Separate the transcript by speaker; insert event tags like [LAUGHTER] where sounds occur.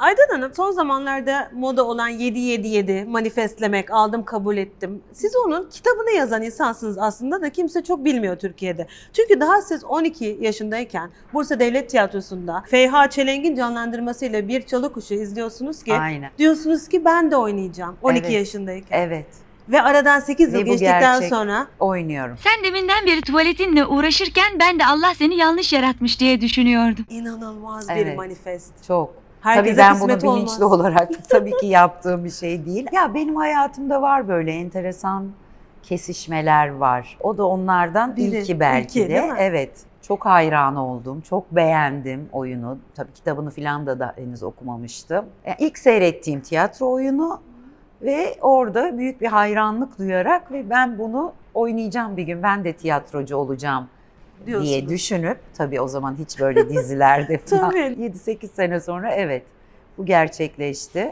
Speaker 1: Aydan Hanım son zamanlarda moda olan 777 manifestlemek, aldım kabul ettim. Siz onun kitabını yazan insansınız aslında da kimse çok bilmiyor Türkiye'de. Çünkü daha siz 12 yaşındayken Bursa Devlet Tiyatrosu'nda Feyha Çelenk'in canlandırmasıyla bir çalı kuşu izliyorsunuz ki
Speaker 2: Aynen.
Speaker 1: diyorsunuz ki ben de oynayacağım 12
Speaker 2: Evet.
Speaker 1: yaşındayken.
Speaker 2: Evet.
Speaker 1: Ve aradan 8
Speaker 2: Ve
Speaker 1: yıl geçtikten
Speaker 2: gerçek.
Speaker 1: sonra
Speaker 2: Oynuyorum.
Speaker 3: Sen deminden beri tuvaletinle uğraşırken ben de Allah seni yanlış yaratmış diye düşünüyordum.
Speaker 1: inanılmaz bir
Speaker 2: Evet.
Speaker 1: manifest.
Speaker 2: Çok.
Speaker 1: Herkese
Speaker 2: tabii ben bunu bilinçli
Speaker 1: olmaz.
Speaker 2: olarak tabii ki [LAUGHS] yaptığım bir şey değil. Ya benim hayatımda var böyle enteresan kesişmeler var. O da onlardan
Speaker 1: Biri,
Speaker 2: ilki belki
Speaker 1: ilki,
Speaker 2: de. Evet. Çok hayran oldum. Çok beğendim oyunu. Tabii kitabını falan da, da henüz okumamıştım. Yani ilk seyrettiğim tiyatro oyunu ve orada büyük bir hayranlık duyarak ve ben bunu oynayacağım bir gün. Ben de tiyatrocu olacağım diye
Speaker 1: Diyorsunuz.
Speaker 2: düşünüp tabii o zaman hiç böyle dizilerde [LAUGHS] falan
Speaker 1: Tabii.
Speaker 2: 7-8 sene sonra evet bu gerçekleşti.